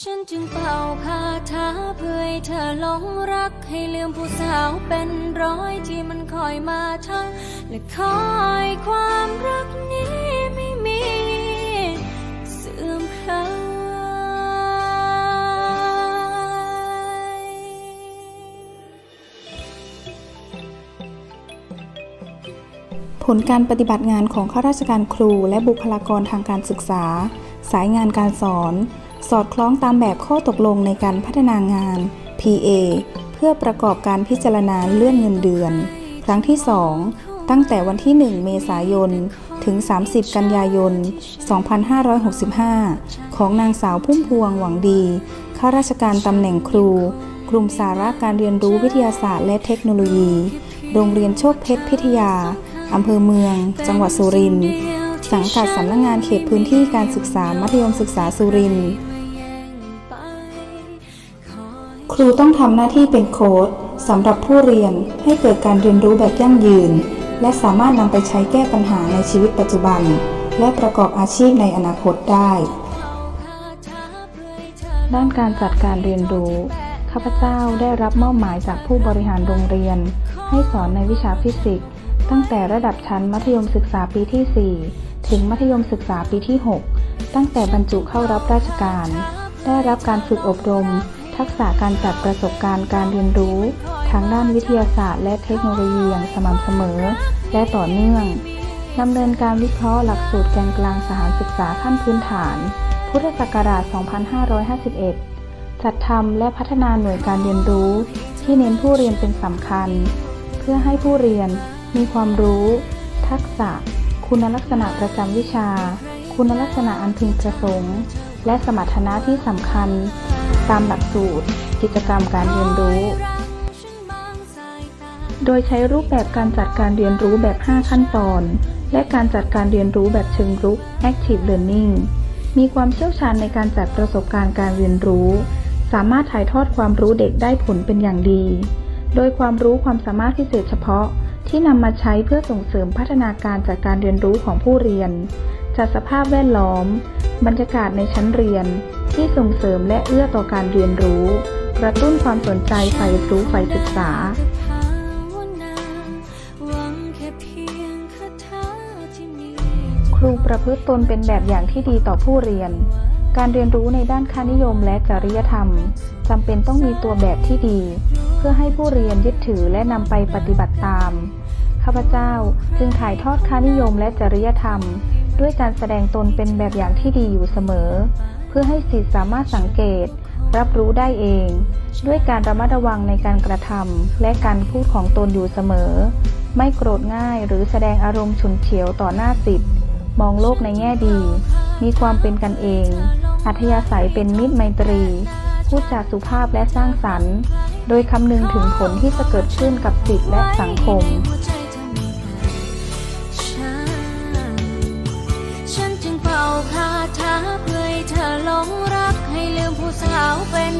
ฉันจึงเป่าคาถาเพื่อให้เธอหลงรัก ให้ลืมผู้สาวเป็นร้อยที่มันคอยมาทักและคอยความรักนี้ไม่มีเสื่อมคลายผลการปฏิบัติงานของข้าราชการครูและบุคลากรทางการศึกษา สายงานการสอน สอดคล้องตามแบบข้อตกลงในการพัฒนางาน PA เพื่อประกอบการพิจารณาเลื่อนเงินเดือน ครั้งที่ 2 ตั้งแต่วันที่ 1 เมษายน ถึง 30 กันยายน 2565 ของนางสาวพุ่มพวงหวังดี ข้าราชการตำแหน่งครู กลุ่มสาระการเรียนรู้วิทยาศาสตร์และเทคโนโลยี โรงเรียนโชคเพชรพิทยาอำเภอเมือง จังหวัดสุรินทร์ สังกัดสำนักงงานเขตพื้นที่การศึกษามัธยมศึกษาสุรินทร์ครูต้องทำหน้าที่เป็นโค้ดสำหรับผู้เรียนให้เกิดการเรียนรู้แบบยั่งยืน และสามารถนำไปใช้แก้ปัญหาในชีวิตปัจจุบัน และประกอบอาชีพในอนาคตได้ ด้านการจัดการเรียนรู้ ข้าพเจ้าได้รับมอบหมายจากผู้บริหารโรงเรียน ให้สอนในวิชาฟิสิกส์ ตั้งแต่ระดับชั้นมัธยมศึกษาปีที่ 4 ถึงมัธยมศึกษาปีที่ 6 ตั้งแต่บรรจุเข้ารับราชการ ได้รับการฝึกอบรม ทักษะการจัดประสบการณ์การเรียนรู้ ทางด้านวิทยาศาสตร์ และเทคโนโลยีอย่างสม่ำเสมอ และต่อเนื่องดำเนินการวิเคราะห์หลักสูตรแกนกลางสถานศึกษาขั้นพื้นฐาน พุทธศักราช 2551 จัดทำและพัฒนาหน่วยการเรียนรู้ ที่เน้นผู้เรียนเป็นสำคัญ เพื่อให้ผู้เรียน มีความรู้ ทักษะ คุณลักษณะประจำวิชา คุณลักษณะอันพึงประสงค์ และสมรรถนะที่สำคัญ ตามหลักสูตร กิจกรรมการเรียนรู้ โดยใช้รูปแบบการจัดการเรียนรู้แบบ 5 ขั้นตอน และการจัดการเรียนรู้แบบเชิงรุก Active Learning มีความเชี่ยวชาญในการจัดประสบการณ์การเรียนรู้ สามารถถ่ายทอดความรู้เด็กได้ผลเป็นอย่างดี โดยความรู้ความสามารถพิเศษเฉพาะ ที่นำมาใช้เพื่อส่งเสริมพัฒนาการจากการเรียนรู้ของผู้เรียน จัดสภาพแวดล้อม บรรยากาศในชั้นเรียน ที่ส่งเสริมและเอื้อต่อการเรียนรู้ กระตุ้นความสนใจใฝ่รู้ใฝ่ศึกษาครูประพฤติตนเป็นแบบอย่างที่ดีต่อผู้เรียน การเรียนรู้ในด้านค่านิยมและจริยธรรมจำเป็นต้องมีตัวแบบที่ดี เพื่อให้ผู้เรียนยึดถือและนำไปปฏิบัติตาม ข้าพเจ้าจึงถ่ายทอดค่านิยมและจริยธรรม ด้วยการแสดงตนเป็นแบบอย่างที่ดีอยู่เสมอ เพื่อให้สิทธิสามารถสังเกต รับรู้ได้เอง ด้วยการระมัดระวังในการกระทำและการพูดของตนอยู่เสมอ ไม่โกรธง่ายหรือแสดงอารมณ์ฉุนเฉียวต่อหน้าสิทธิ์มองโลกในแง่ดี มีความเป็นกันเอง อัธยาศัยเป็นมิตรไมตรี พูดจาสุภาพและสร้างสรรค์ โดยคำนึงถึงผลที่จะเกิดขึ้นกับสิทธิและสังคมฉันจึงเป่าคาถาเพื่อให้เธอหลงรักให้ลืมผู้สาวเป็น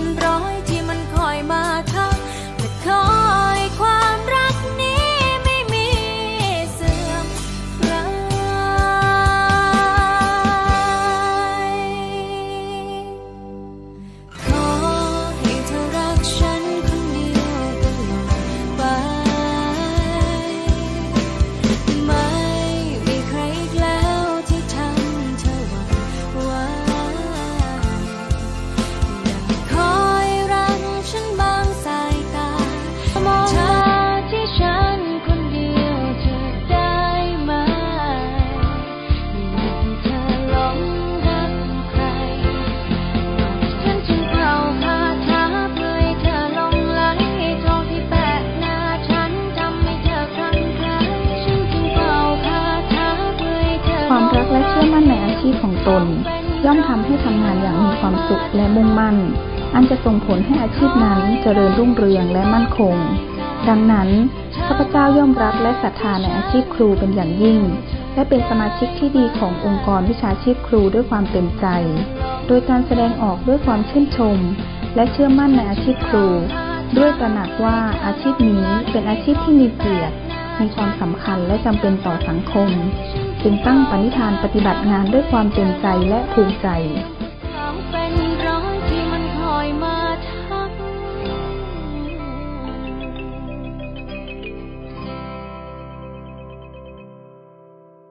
ตน ย่อมทำให้ทำงานอย่างมีความสุขและมุ่งมั่น อันจะส่งผลให้อาชีพนั้นเจริญรุ่งเรืองและมั่นคง ดังนั้นข้าพเจ้าย่อมรักและศรัทธาในอาชีพครูเป็นอย่างยิ่ง และเป็นสมาชิกที่ดีขององค์กรวิชาชีพครูด้วยความเต็มใจ โดยการแสดงออกด้วยความชื่นชม และเชื่อมั่นในอาชีพครู ด้วยตระหนักว่าอาชีพนี้เป็นอาชีพที่มีเกียรติมีความสำคัญและจำเป็นต่อสังคม จึงตั้งปณิธานปฏิบัติงานด้วยความเต็มใจและภูมิใจ